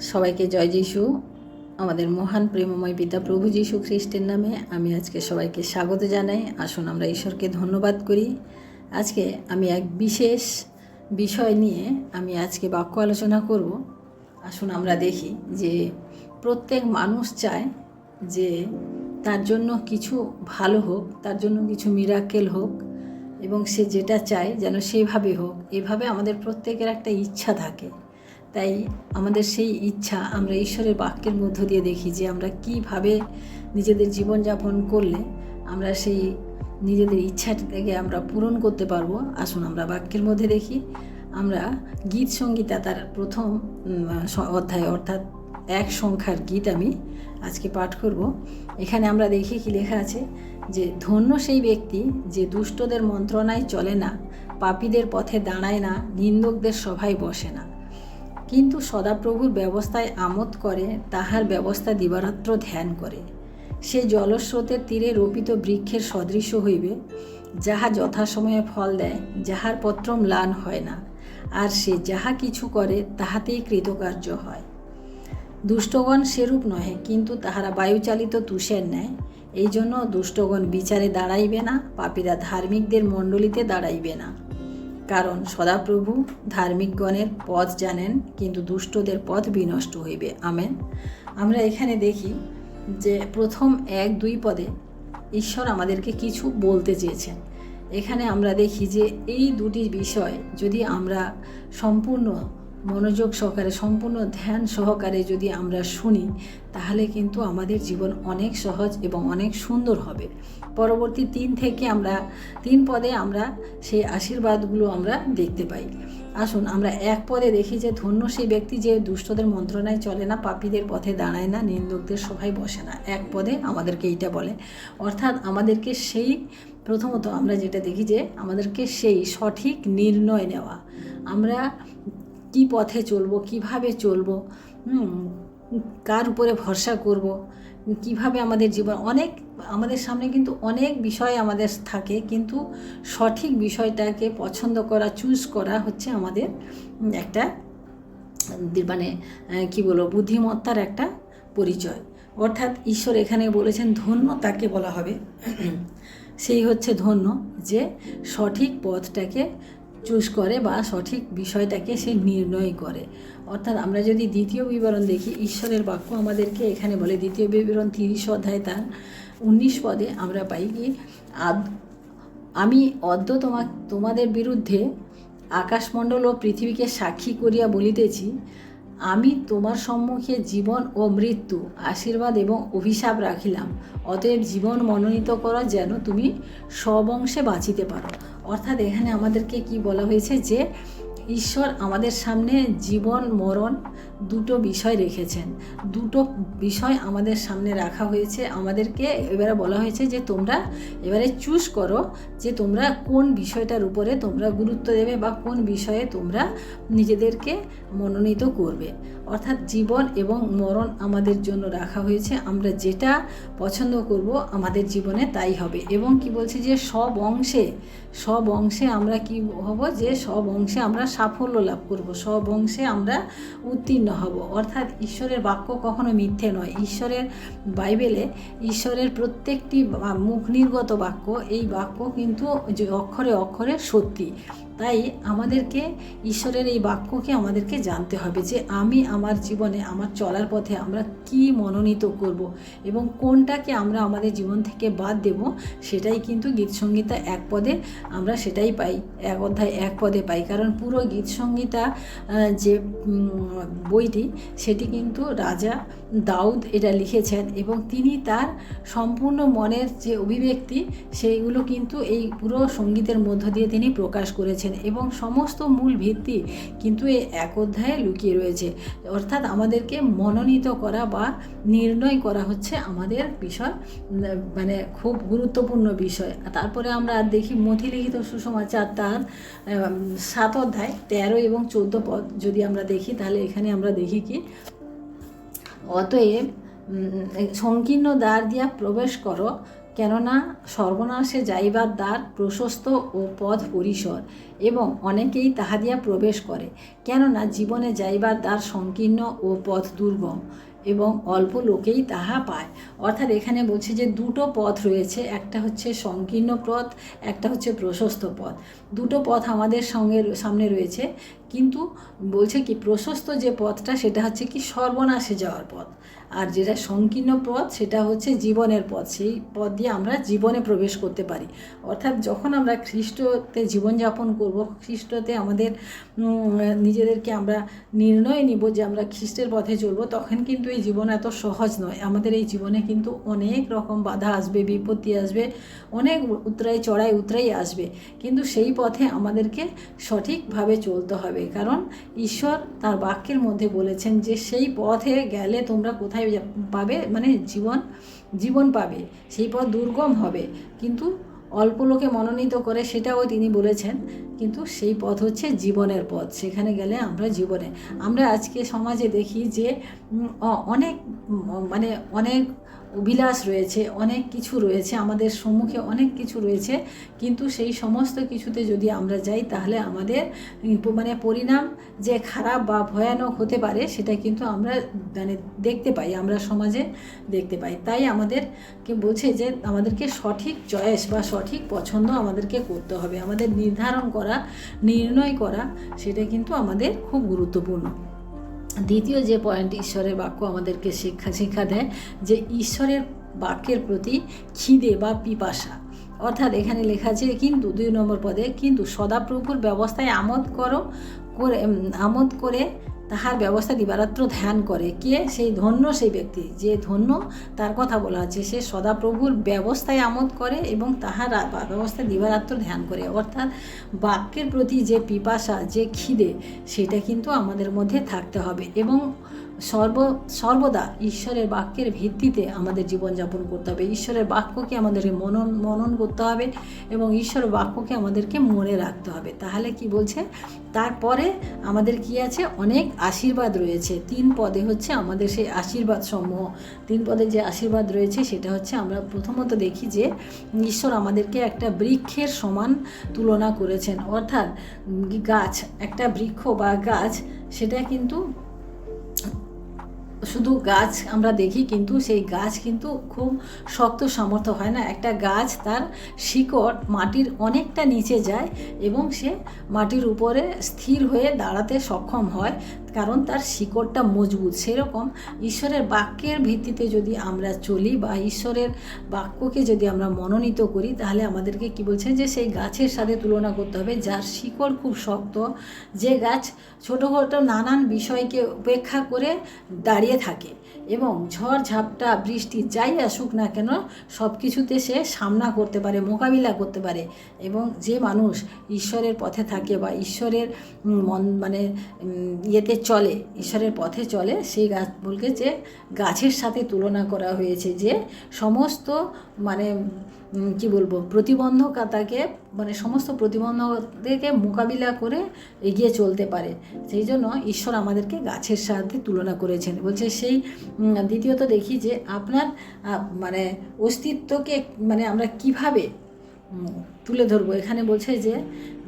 সবাইকে জয় যিশু। আমাদের মহান প্রেমময় পিতা প্রভু যিশু খ্রিস্টের নামে আমি আজকে সবাইকে স্বাগত জানাই। আসুন আমরা ঈশ্বরকে ধন্যবাদ করি। আজকে আমি এক বিশেষ বিষয় নিয়ে আমি আজকে বাক্য আলোচনা করব। আসুন আমরা দেখি যে প্রত্যেক মানুষ চায় যে তার জন্য কিছু ভালো হোক, তার জন্য কিছু মিরাকেল হোক এবং সে যেটা চায় যেন সেভাবে হোক। এভাবে আমাদের প্রত্যেকের একটা ইচ্ছা থাকে। তাই আমাদের সেই ইচ্ছা আমরা ঈশ্বরের বাক্যের মধ্য দিয়ে দেখি যে আমরা কীভাবে নিজেদের জীবনযাপন করলে আমরা সেই নিজেদের ইচ্ছাটাকে আমরা পূরণ করতে পারব। আসুন আমরা বাক্যের মধ্যে দেখি। আমরা গীত সঙ্গীতা তার প্রথম অধ্যায় অর্থাৎ এক সংখ্যার গীত আমি আজকে পাঠ করব। এখানে আমরা দেখি কি লেখা আছে যে, ধন্য সেই ব্যক্তি যে দুষ্টদের মন্ত্রণায় চলে না, পাপীদের পথে দাঁড়ায় না, নিন্দকদের সভায় বসে না। কিন্তু সদাপ্রভুর ব্যবস্থায় আমোদ করে, তাহার ব্যবস্থা দিবারাত্র ধ্যান করে। সে জলস্রোতের তীরে রোপিত বৃক্ষের সদৃশ্য হইবে, যাহা যথাসময়ে ফল দেয়, যাহার পত্র ম্লান হয় না। আর সে যাহা কিছু করে, তাহাতেই কৃতকার্য হয়। দুষ্টগণ সেরূপ নহে, কিন্তু তাহারা বায়ুচালিত তুষের ন্যায়। এই জন্য দুষ্টগণ বিচারে দাঁড়াইবে না, পাপীরা ধার্মিকদের মণ্ডলীতে দাঁড়াইবে না। কারণ সদাপ্রভু ধার্মিকগণের পথ জানেন, কিন্তু দুষ্টদের পথ বিনষ্ট হইবে। আমেন। আমরা এখানে দেখি যে প্রথম এক দুই পদে ঈশ্বর আমাদেরকে কিছু বলতে চেয়েছেন। এখানে আমরা দেখি যে এই দুটি বিষয় যদি আমরা সম্পূর্ণ মনোযোগ সহকারে, সম্পূর্ণ ধ্যান সহকারে যদি আমরা শুনি, তাহলে কিন্তু আমাদের জীবন অনেক সহজ এবং অনেক সুন্দর হবে। পরবর্তী তিন থেকে আমরা, তিন পদে আমরা সেই আশীর্বাদগুলো আমরা দেখতে পাই। আসুন, আমরা এক পদে দেখি যে ধন্য সেই ব্যক্তি যে দুষ্টদের মন্ত্রণায় চলে না, পাপীদের পথে দাঁড়ায় না, নিন্দকদের সভায় বসে না। এক পদে আমাদেরকে এইটা বলে। অর্থাৎ আমাদেরকে সেই, প্রথমত আমরা যেটা দেখি যে আমাদেরকে সেই সঠিক নির্ণয় নেওয়া। আমরা কি পথে চলবো, কীভাবে চলবো কার উপরে ভরসা করব, কীভাবে আমাদের জীবন, অনেক, আমাদের সামনে কিন্তু অনেক বিষয় আমাদের থাকে, কিন্তু সঠিক বিষয়টাকে পছন্দ করা চুজ করা হচ্ছে আমাদের একটা মানে কি বলব, বুদ্ধিমত্তার একটা পরিচয়। অর্থাৎ ঈশ্বর এখানে বলেছেন, ধন্য তাকে বলা হবে। সেই হচ্ছে ধন্য যে সঠিক পথটাকে চুজ করে বা সঠিক বিষয়টাকে সে নির্ণয় করে। অর্থাৎ আমরা যদি দ্বিতীয় বিবরণ দেখি, ঈশ্বরের বাক্য আমাদেরকে এখানে বলে, দ্বিতীয় বিবরণ তিরিশ অধ্যায় তার উনিশ পদে আমরা পাই কি, আদ- আমি অদ্য তোমা, তোমাদের বিরুদ্ধে আকাশমণ্ডল ও পৃথিবীকে সাক্ষী করিয়া বলিতেছি, আমি তোমার সম্মুখে জীবন ও মৃত্যু, আশীর্বাদ এবং অভিশাপ রাখিলাম। অতএব জীবন মনোনীত করো যেন তুমি সবংশে বাঁচিতে পারো। অর্থাৎ এখানে আমাদেরকে কি বলা হয়েছে যে ঈশ্বর আমাদের সামনে জীবন মরণ দুটো বিষয় রেখেছেন। দুটো বিষয় আমাদের সামনে রাখা হয়েছে। আমাদেরকে এবারে বলা হয়েছে যে তোমরা এবারে চুজ করো যে তোমরা কোন বিষয়টার উপরে তোমরা গুরুত্ব দেবে বা কোন বিষয়ে তোমরা নিজেদেরকে মনোনীত করবে। অর্থাৎ জীবন এবং মরণ আমাদের জন্য রাখা হয়েছে। আমরা যেটা পছন্দ করব আমাদের জীবনে তাই হবে। এবং কি বলছে যে সব অংশে সব অংশে আমরা কি হব যে সব অংশে আমরা সাফল্য লাভ করব। সব অংশে আমরা উত্তীর্ণ হব। অর্থাৎ ঈশ্বরের বাক্য কখনো মিথ্যে নয়। ঈশ্বরের বাইবেলে ঈশ্বরের প্রত্যেকটি মুখ নির্গত বাক্য, এই বাক্য কিন্তু অক্ষরে অক্ষরে সত্যি। তাই আমাদেরকে, ঈশ্বরের এই বাক্যকে আমাদেরকে জানতে হবে যে আমি আমার জীবনে, আমার চলার পথে আমরা কি মনোনীত করব এবং কোনটাকে আমরা আমাদের জীবন থেকে বাদ দেব, সেটাই কিন্তু গীতসংগীতা এক পদে আমরা সেটাই পাই, এক অধ্যায় এক পদে পাই। কারণ পুরো গীতসংগীতা যে বইটি, সেটি কিন্তু রাজা দাউদ এটা লিখেছেন এবং তিনি তার সম্পূর্ণ মনের যে অভিব্যক্তি, সেইগুলো কিন্তু এই পুরো সঙ্গীতের মধ্য দিয়ে তিনি প্রকাশ করেছেন এবং সমস্ত মূল ভিত্তি কিন্তু এই এক অধ্যায়ে লুকিয়ে রয়েছে। অর্থাৎ আমাদেরকে মনোনীত করা বা নির্ণয় করা হচ্ছে আমাদের বিষয় মানে খুব গুরুত্বপূর্ণ বিষয়। তারপরে আমরা দেখি মথিলিখিত সুসমাচার তার সাত অধ্যায়, তেরো এবং চোদ্দ পদ যদি আমরা দেখি, তাহলে এখানে আমরা দেখি কি অতএব সংকীর্ণ দ্বার দিয়া প্রবেশ করো, কেননা সর্বনাশে যাইবার দ্বার প্রশস্ত ও পথ পরিসর, এবং অনেকেই তাহা দিয়া প্রবেশ করে, কেননা জীবনে যাইবার দ্বার সংকীর্ণ ও পথ দুর্গম, এবং অল্প লোকেই তাহা পায়। অর্থাৎ এখানে বলছে যে দুটো পথ রয়েছে, একটা হচ্ছে সংকীর্ণ পথ, একটা হচ্ছে প্রশস্ত পথ। দুটো পথ আমাদের সঙ্গে, সামনে রয়েছে কিন্তু বলছে কি, প্রশস্ত যে পথটা, সেটা হচ্ছে কি সর্বনাশে যাওয়ার পথ। আর যেটা সংকীর্ণ পথ, সেটা হচ্ছে জীবনের পথ। সেই পথ দিয়ে আমরা জীবনে প্রবেশ করতে পারি। অর্থাৎ যখন আমরা খ্রিস্টতে জীবনযাপন করব, খ্রিস্টতে আমাদের নিজেদেরকে আমরা নির্ণয় নিব যে আমরা খ্রিস্টের পথে চলব, তখন কিন্তু এই জীবন এত সহজ নয়। আমাদের এই জীবনে কিন্তু অনেক রকম বাধা আসবে, বিপত্তি আসবে, অনেক উতরাই চড়াই উতরাই আসবে। কিন্তু সেই পথে আমাদেরকে সঠিকভাবে চলতে হবে। কারণ ঈশ্বর তার বাক্যের মধ্যে বলেছেন যে, সেই পথে গেলে তোমরা কোথায় পাবে? মানে জীবন জীবন পাবে। সেই পথ দুর্গম হবে। কিন্তু অল্প লোকে মনোনীত করে সেটাও তিনি বলেছেন কিন্তু সেই পথ হচ্ছে জীবনের পথ। সেখানে গেলে আমরা জীবনে, আমরা আজকে সমাজে দেখি যে অনেক মানে অনেক অভিলাষ রয়েছে, অনেক কিছু রয়েছে, আমাদের সম্মুখে অনেক কিছু রয়েছে, কিন্তু সেই সমস্ত কিছুতে যদি আমরা যাই, তাহলে আমাদের মানে পরিণাম যে খারাপ বা ভয়ানক হতে পারে, সেটা কিন্তু আমরা মানে দেখতে পাই, আমরা সমাজে দেখতে পাই। তাই আমাদেরকে বলছে যে, আমাদেরকে সঠিক চয়েস বা সঠিক পছন্দ আমাদেরকে করতে হবে। আমাদের নির্ধারণ করা নির্ণয় করা, সেটা কিন্তু আমাদের খুব গুরুত্বপূর্ণ। দ্বিতীয় যে পয়েন্ট ঈশ্বরের বাক্য আমাদেরকে শিক্ষা শিক্ষা দেয় যে ঈশ্বরের বাক্যের প্রতি খিদে বা পিপাসা। অর্থাৎ এখানে লেখা আছে, কিন্তু দুই নম্বর পদে, কিন্তু সদাপ্রভুর ব্যবস্থায় আমোদ করো, করে আমোদ করে তাহার ব্যবস্থা দিবারাত্র ধ্যান করে। কে? সেই ধন্য সেই ব্যক্তি। যে ধন্য তার কথা বলা আছে, সে সদাপ্রভুর ব্যবস্থায় আমোদ করে এবং তাহার ব্যবস্থা দিবারাত্র ধ্যান করে। অর্থাৎ বাক্যের প্রতি যে পিপাসা, যে খিদে, সেটা কিন্তু আমাদের মধ্যে থাকতে হবে এবং সর্ব, সর্বদা ঈশ্বরের বাক্যের ভিত্তিতে আমাদের জীবনযাপন করতে হবে। ঈশ্বরের বাক্যকে আমাদেরকে মনন মনন করতে হবে এবং ঈশ্বরের বাক্যকে আমাদেরকে মনে রাখতে হবে। তাহলে কি বলছে? তারপরে আমাদের কি আছে? অনেক আশীর্বাদ রয়েছে। তিন পদে হচ্ছে আমাদের সেই আশীর্বাদ সমূহ। তিন পদে যে আশীর্বাদ রয়েছে, সেটা হচ্ছে আমরা প্রথমত দেখি যে ঈশ্বর আমাদেরকে একটা বৃক্ষের সমান তুলনা করেছেন। অর্থাৎ গাছ, একটা বৃক্ষ বা গাছ, সেটা কিন্তু শুধু গাছ আমরা দেখি, কিন্তু সেই গাছ কিন্তু খুব শক্ত সামর্থ্য হয় না। একটা গাছ তার শিকড় মাটির অনেকটা নিচে যায় এবং সে মাটির উপরে স্থির হয়ে দাঁড়াতে সক্ষম হয়। কারণ তার শিকড়টা মজবুত। সেরকম ঈশ্বরের বাক্যের ভিত্তিতে যদি আমরা চলি বা ঈশ্বরের বাক্যকে যদি আমরা মনোনীত করি, তাহলে আমাদেরকে কি বলছেন যে সেই গাছের সাথে তুলনা করতে হবে, যার শিকড় খুব শক্ত, যে গাছ ছোটো ছোটো নানান বিষয়কে উপেক্ষা করে দাঁড়িয়ে থাকে। এবং ঝড় ঝাপটা, বৃষ্টি যাই আসুক না কেন সব কিছুতে সে সামনা করতে পারে, মোকাবিলা করতে পারে এবং যে মানুষ ঈশ্বরের পথে থাকে বা ঈশ্বরের মন মানে ইয়েতে চলে, ঈশ্বরের পথে চলে, সেই গাছ বলকে যে গাছের সাথে তুলনা করা হয়েছে যে সমস্ত মানে কি বলব, প্রতিবন্ধকতাকে মানে সমস্ত প্রতিবন্ধকদেরকে মোকাবিলা করে এগিয়ে চলতে পারে। সেই জন্য ঈশ্বর আমাদেরকে গাছের সাথে তুলনা করেছেন। বলছে সেই দ্বিতীয়ত দেখি যে আপনার মানে অস্তিত্বকে মানে আমরা কীভাবে তুলে ধরবো? এখানে বলছে যে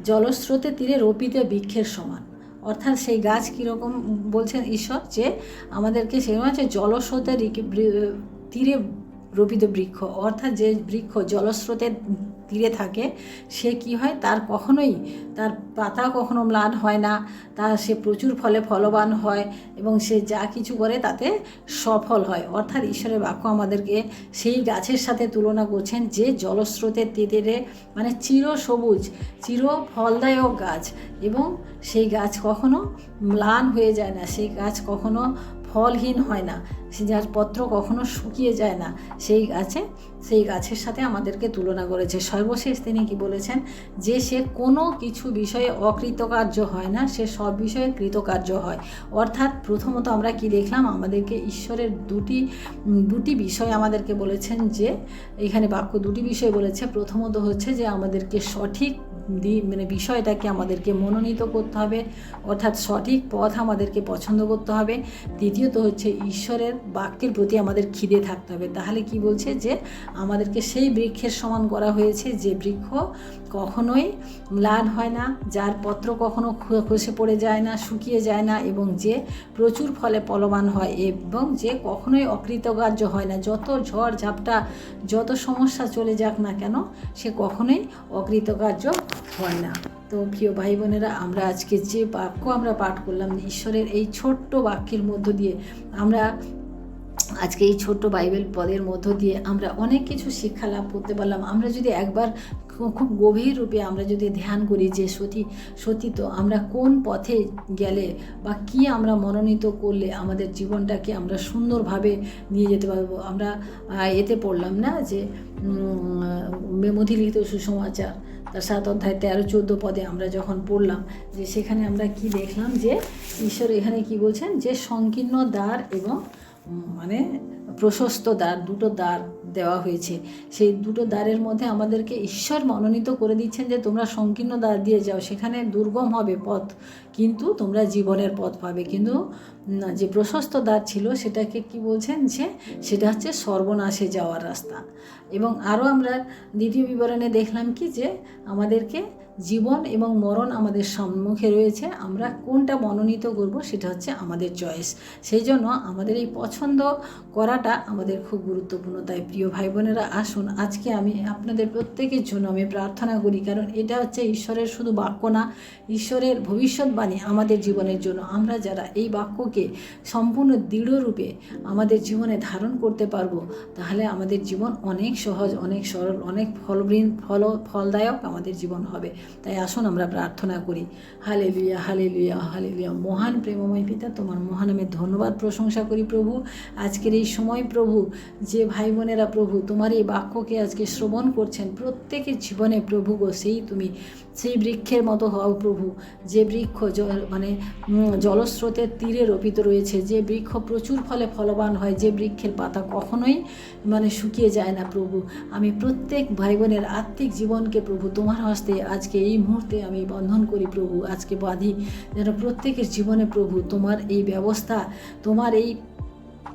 জলস্রোতে তীরে রোপিত বৃক্ষের সমান। অর্থাৎ সেই গাছ কীরকম বলছেন ঈশ্বর যে আমাদেরকে সেরকম হচ্ছে জলস্রোতের তীরে রোপিত বৃক্ষ, অর্থাৎ যে বৃক্ষ জলস্রোতের তীরে থাকে, সে কি হয়? তার কখনোই, তার পাতা কখনো ম্লান হয় না তার সে প্রচুর ফলে ফলবান হয় এবং সে যা কিছু করে তাতে সফল হয়। অর্থাৎ ঈশ্বরের বাক্য আমাদেরকে সেই গাছের সাথে তুলনা করছেন যে জলস্রোতের তীরে মানে চির সবুজ, চির ফলদায়ক গাছ এবং সেই গাছ কখনো ম্লান হয়ে যায় না, সেই গাছ কখনো ফলহীন হয় না যার পত্র কখনো শুকিয়ে যায় না, সেই গাছে, সেই গাছের সাথে আমাদেরকে তুলনা করেছে। সর্বশেষ তিনি কি বলেছেন? যে সে কোনো কিছু বিষয়ে অকৃতকার্য হয় না, সে সব বিষয়ে কৃতকার্য হয়। অর্থাৎ প্রথমত আমরা কি দেখলাম? আমাদেরকে ঈশ্বরের দুটি দুটি বিষয় আমাদেরকে বলেছেন যে, এখানে বাক্য দুটি বিষয় বলেছে। প্রথমত হচ্ছে যে, আমাদেরকে সঠিক মানে বিষয়টাকে আমাদেরকে মনোনীত করতে হবে, অর্থাৎ সঠিক পথ আমাদেরকে পছন্দ করতে হবে। দ্বিতীয়ত হচ্ছে ঈশ্বরের বাক্যের প্রতি আমাদের খিদে থাকতে হবে। তাহলে কি বলছে যে, আমাদেরকে সেই বৃক্ষের সমান করা হয়েছে যে বৃক্ষ কখনোই ম্লান হয় না, যার পত্র কখনো খসে পড়ে যায় না, শুকিয়ে যায় না এবং যে প্রচুর ফলে ফলবান হয় এবং যে কখনোই অকৃতকার্য হয় না। যত ঝড় ঝাপটা, যত সমস্যা চলে যাক না কেন, সে কখনোই অকৃতকার্য হয় না। তো প্রিয় ভাই বোনেরা আমরা আজকে যে বাক্য আমরা পাঠ করলাম ঈশ্বরের এই ছোট্ট বাক্যের মধ্য দিয়ে, আমরা আজকে এই ছোট্ট বাইবেল পদের মধ্য দিয়ে আমরা অনেক কিছু শিক্ষা লাভ করতে পারলাম। আমরা যদি একবার খুব গভীর রূপে আমরা যদি ধ্যান করি যে সতী সতী তো আমরা কোন পথে গেলে বা কি আমরা মনোনীত করলে আমাদের জীবনটাকে আমরা সুন্দরভাবে নিয়ে যেতে পারব? আমরা এতে পড়লাম না যে মেমধিলিখিত সুসমাচার। তার সাত অধ্যায় তেরো, চোদ্দ পদে আমরা যখন পড়লাম যে সেখানে আমরা কি দেখলাম যে ঈশ্বর এখানে কি বলছেন? যে সংকীর্ণ দ্বার এবং মানে প্রশস্ত দ্বার, দুটো দ্বার দেওয়া হয়েছে। সেই দুটো দ্বারের মধ্যে আমাদেরকে ঈশ্বর মনোনীত করে দিচ্ছেন যে, তোমরা সংকীর্ণ দ্বার দিয়ে যাও, সেখানে দুর্গম হবে পথ, কিন্তু তোমরা জীবনের পথ পাবে। কিন্তু যে প্রশস্ত দ্বার ছিল, সেটাকে কি বলছেন যে, সেটা হচ্ছে সর্বনাশে যাওয়ার রাস্তা। এবং আরও আমরা দ্বিতীয় বিবরণে দেখলাম কি যে, আমাদেরকে জীবন এবং মরণ আমাদের সম্মুখে রয়েছে, আমরা কোনটা মনোনীত করব সেটা হচ্ছে আমাদের চয়েস সেই জন্য আমাদের এই পছন্দ করাটা আমাদের খুব গুরুত্বপূর্ণ। তাই প্রিয় ভাই বোনেরা আসুন আজকে আমি আপনাদের প্রত্যেকের জন্য আমি প্রার্থনা করি, কারণ এটা হচ্ছে ঈশ্বরের শুধু বাক্য না, ঈশ্বরের ভবিষ্যৎবাণী আমাদের জীবনের জন্য। আমরা যারা এই বাক্যকে সম্পূর্ণ দৃঢ়রূপে আমাদের জীবনে ধারণ করতে পারব, তাহলে আমাদের জীবন অনেক সহজ, অনেক সরল, অনেক ফলবৃন, ফল, ফলদায়ক আমাদের জীবন হবে। তাই আসুন আমরা প্রার্থনা করি। হালে লুইয়া হালে লুইয়া হালে লুইয়া মহান প্রেমময় পিতা, তোমার মহানামে ধন্যবাদ প্রশংসা করি প্রভু। আজকের এই সময় প্রভু, যে ভাই বোনেরা প্রভু, তোমার এই বাক্যকে আজকে শ্রবণ করছেন, প্রত্যেকের জীবনে প্রভু গো, সেই তুমি। সেই বৃক্ষের মতো হও প্রভু। যে বৃক্ষ মানে জলস্রোতের তীরে রোপিত রয়েছে, যে বৃক্ষ প্রচুর ফলে ফলবান হয়, যে বৃক্ষের পাতা কখনোই মানে শুকিয়ে যায় না প্রভু। আমি প্রত্যেক ভাই বোনের আত্মিক জীবনকে প্রভু, তোমার হস্তে আজকে এই মুহূর্তে আমি বন্ধন করি প্রভু। আজকে বাঁধি যেন প্রত্যেকের জীবনে প্রভু, তোমার এই ব্যবস্থা, তোমার এই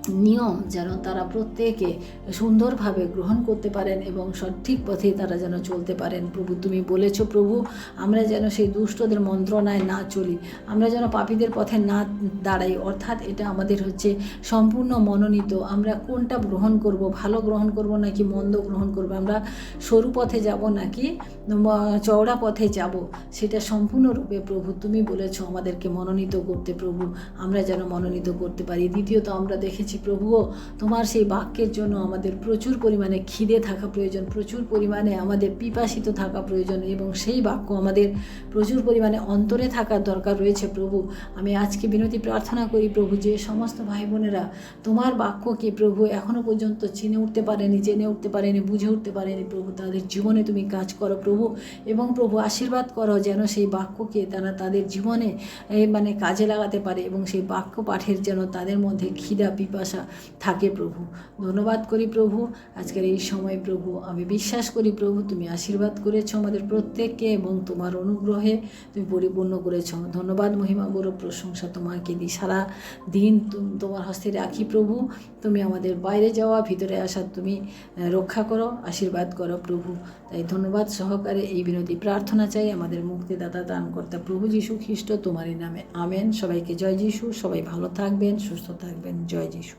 নিয়ম যেন তারা প্রত্যেকে সুন্দরভাবে গ্রহণ করতে পারেন এবং সঠিক পথে তারা যেন চলতে পারেন। প্রভু, তুমি বলেছ, প্রভু, আমরা যেন সেই দুষ্টদের মন্ত্রণায় না চলি। আমরা যেন পাপীদের পথে না দাঁড়াই। অর্থাৎ এটা আমাদের হচ্ছে সম্পূর্ণ মনোনীত। আমরা কোনটা গ্রহণ করব, ভালো গ্রহণ করব নাকি মন্দ গ্রহণ করব? আমরা সরু পথে যাব নাকি চওড়া পথে যাব? সেটা সম্পূর্ণরূপে প্রভু, তুমি বলেছ আমাদেরকে মনোনীত করতে প্রভু। আমরা যেন মনোনীত করতে পারি। দ্বিতীয়ত আমরা দেখেছি প্রভুও, তোমার সেই বাক্যের জন্য আমাদের প্রচুর পরিমাণে খিদে থাকা প্রয়োজন, প্রচুর পরিমাণে আমাদের পিপাসিত থাকা প্রয়োজন এবং সেই বাক্য আমাদের প্রচুর পরিমাণে অন্তরে থাকার দরকার রয়েছে, প্রভু। আমি আজকে বিনতি প্রার্থনা করি, প্রভু, যে সমস্ত ভাই বোনেরা তোমার বাক্যকে প্রভু এখনও পর্যন্ত চিনে উঠতে পারেনি, জেনে উঠতে পারেনি, বুঝে উঠতে পারেনি, প্রভু, তাদের জীবনে তুমি কাজ করো, প্রভু, এবং প্রভু, আশীর্বাদ করো যেন সেই বাক্যকে তারা তাদের জীবনে মানে কাজে লাগাতে পারে এবং সেই বাক্য পাঠের যেন তাদের মধ্যে খিদা পিপাসা থাকে প্রভু। ধন্যবাদ করি প্রভু। আজকের এই সময় প্রভু, আমি বিশ্বাস করি প্রভু, তুমি আশীর্বাদ করেছ আমাদের প্রত্যেককে এবং তোমার অনুগ্রহে তুমি পরিপূর্ণ করেছ। ধন্যবাদ মহিমা গৌরব প্রশংসা তোমাকে দিই। সারা দিন তোমার হস্তে রাখি প্রভু। তুমি আমাদের বাইরে যাওয়া, ভিতরে আসা, তুমি রক্ষা করো, আশীর্বাদ করো প্রভু। তাই ধন্যবাদ সহকারে এই বিনতি প্রার্থনা চাই আমাদের মুক্তিদাতা, দানকর্তা প্রভু যীশু খ্রিস্ট, তোমারই নামে। আমেন। সবাইকে জয় যিশু। সবাই ভালো থাকবেন, সুস্থ থাকবেন। জয় যিশু।